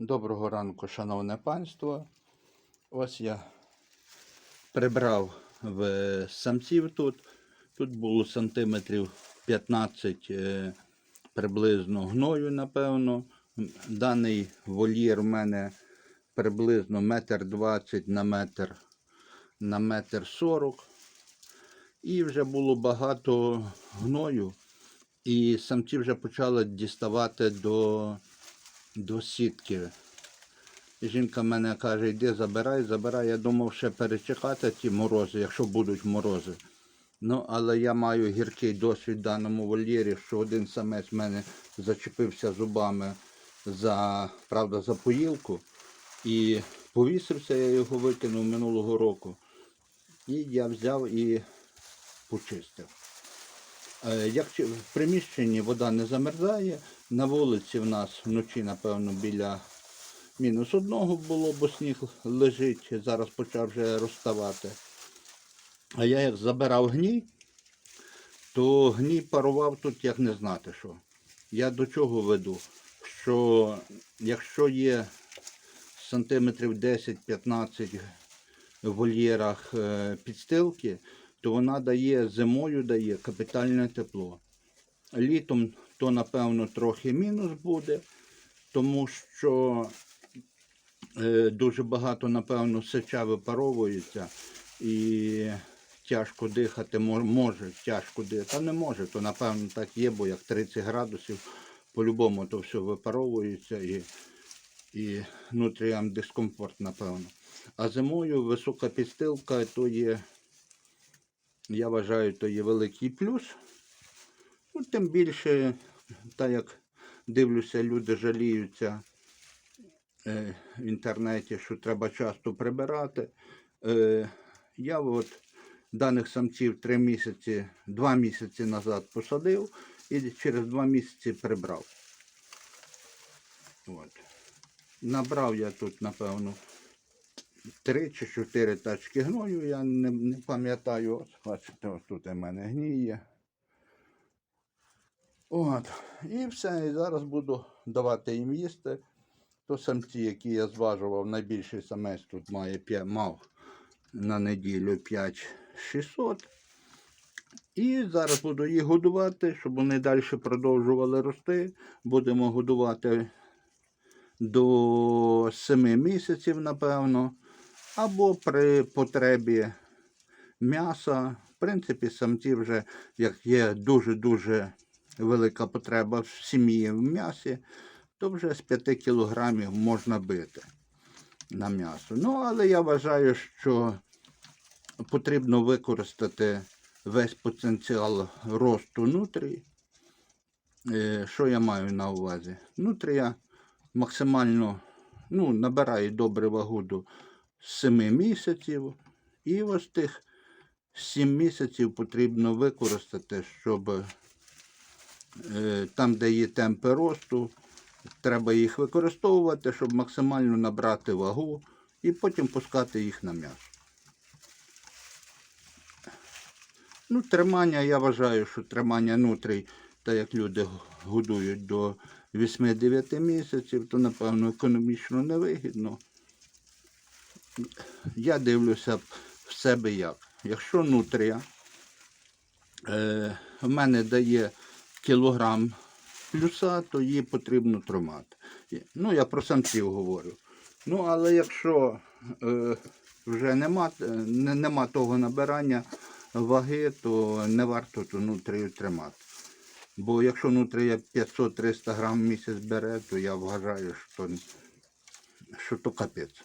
Доброго ранку, шановне панство. Ось я прибрав в самців тут. Тут було сантиметрів 15 е, приблизно гною, напевно. Даний вольєр в мене приблизно метр 20 на метр на метр 40. І вже було багато гною. І самці вже почали діставати до до сітки. Жінка мене каже, йди забирай, забирай. Я думав ще перечекати ті морози, якщо будуть морози. Ну, але я маю гіркий досвід в даному вольєрі, що один самець в мене зачепився зубами за, правда, за поїлку. І повісився, я його викинув минулого року. І я взяв і почистив. Е, Як в приміщенні вода не замерзає, на вулиці в нас вночі, напевно, біля мінус одного було, бо сніг лежить, зараз почав вже розставати. А я як забирав гній, то гній парував тут як не знати що. Я до чого веду? Що якщо є сантиметрів 10-15 в вольєрах е, підстилки, то вона дає зимою дає капітальне тепло. Літом то, напевно, трохи мінус буде, тому що е, дуже багато, напевно, сеча випаровується і тяжко дихати може, тяжко дихати. Та не може, то напевно так є, бо як 30 градусів, по-любому то все випаровується і, і нутріям дискомфорт, напевно. А зимою висока підстилка то є, я вважаю, то є великий плюс. Ну, тим більше, так як дивлюся, люди жаліються е, в інтернеті, що треба часто прибирати. Е, я от даних самців три місяці, два місяці назад посадив і через два місяці прибрав. От. Набрав я тут, напевно, три чи чотири тачки гною, я не, не пам'ятаю. От, бачите, ось тут у мене гніє. От. І все. І зараз буду давати їм їсти. То самці, які я зважував, найбільший самець тут має 5, мав на неділю 5600. І зараз буду їх годувати, щоб вони далі продовжували рости. Будемо годувати до 7 місяців, напевно. Або при потребі м'яса. В принципі, самці вже, як є дуже-дуже велика потреба в сім'ї в м'ясі, то вже з 5 кілограмів можна бити на м'ясо. Ну, але я вважаю, що потрібно використати весь потенціал росту нутрій. Е, Що я маю на увазі? Нутрія максимально ну, набирає добре вагу до 7 місяців. І ось тих 7 місяців потрібно використати, щоб е, там, де є темпи росту, треба їх використовувати, щоб максимально набрати вагу і потім пускати їх на м'ясо. Ну, тримання, я вважаю, що тримання нутрій, так як люди годують до 8-9 місяців, то, напевно, економічно невигідно. Я дивлюся в себе як. Якщо нутрія е, в мене дає кілограм плюса, то її потрібно тримати. Ну, я про самців говорю. Ну, але якщо е, вже нема, е, не, нема того набирання ваги, то не варто ту нутрію тримати. Бо якщо нутрія 500-300 грам в місяць бере, то я вважаю, що, що то капець.